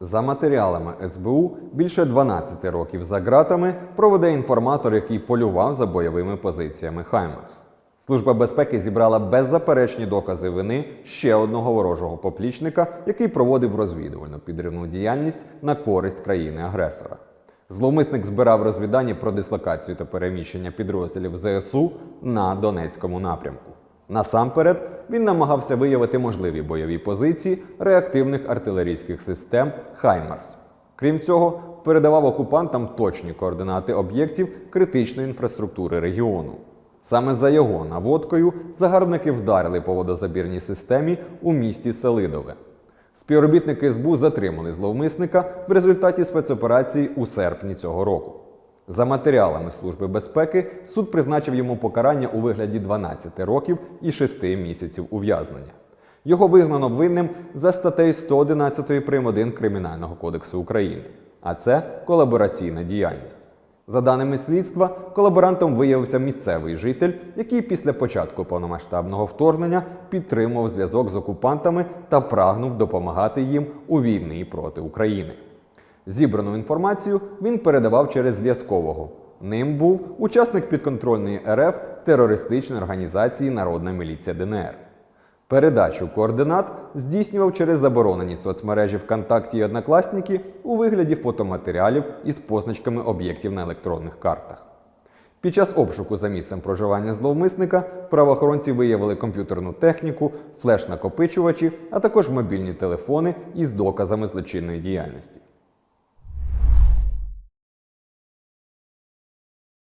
За матеріалами СБУ більше 12 років за ґратами проведе інформатор, який полював за бойовими позиціями Хаймерс. Служба безпеки зібрала беззаперечні докази вини ще одного ворожого поплічника, який проводив розвідувальну підривну діяльність на користь країни-агресора. Зловмисник збирав розвідання про дислокацію та переміщення підрозділів ЗСУ на Донецькому напрямку. Насамперед, він намагався виявити можливі бойові позиції реактивних артилерійських систем Хаймарс. Крім цього, передавав окупантам точні координати об'єктів критичної інфраструктури регіону. Саме за його наводкою загарбники вдарили по водозабірній системі у місті Селидове. Співробітники СБУ затримали зловмисника в результаті спецоперації у серпні цього року. За матеріалами Служби безпеки суд призначив йому покарання у вигляді 12 років і 6 місяців ув'язнення. Його визнано винним за статтею 111 прим. 1 Кримінального кодексу України, а це колабораційна діяльність. За даними слідства, колаборантом виявився місцевий житель, який після початку повномасштабного вторгнення підтримував зв'язок з окупантами та прагнув допомагати їм у війні проти України. Зібрану інформацію він передавав через зв'язкового. Ним був учасник підконтрольної РФ терористичної організації Народна міліція ДНР. Передачу координат здійснював через заборонені соцмережі ВКонтакті і Однокласники у вигляді фотоматеріалів із позначками об'єктів на електронних картах. Під час обшуку за місцем проживання зловмисника правоохоронці виявили комп'ютерну техніку, флеш-накопичувачі, а також мобільні телефони із доказами злочинної діяльності.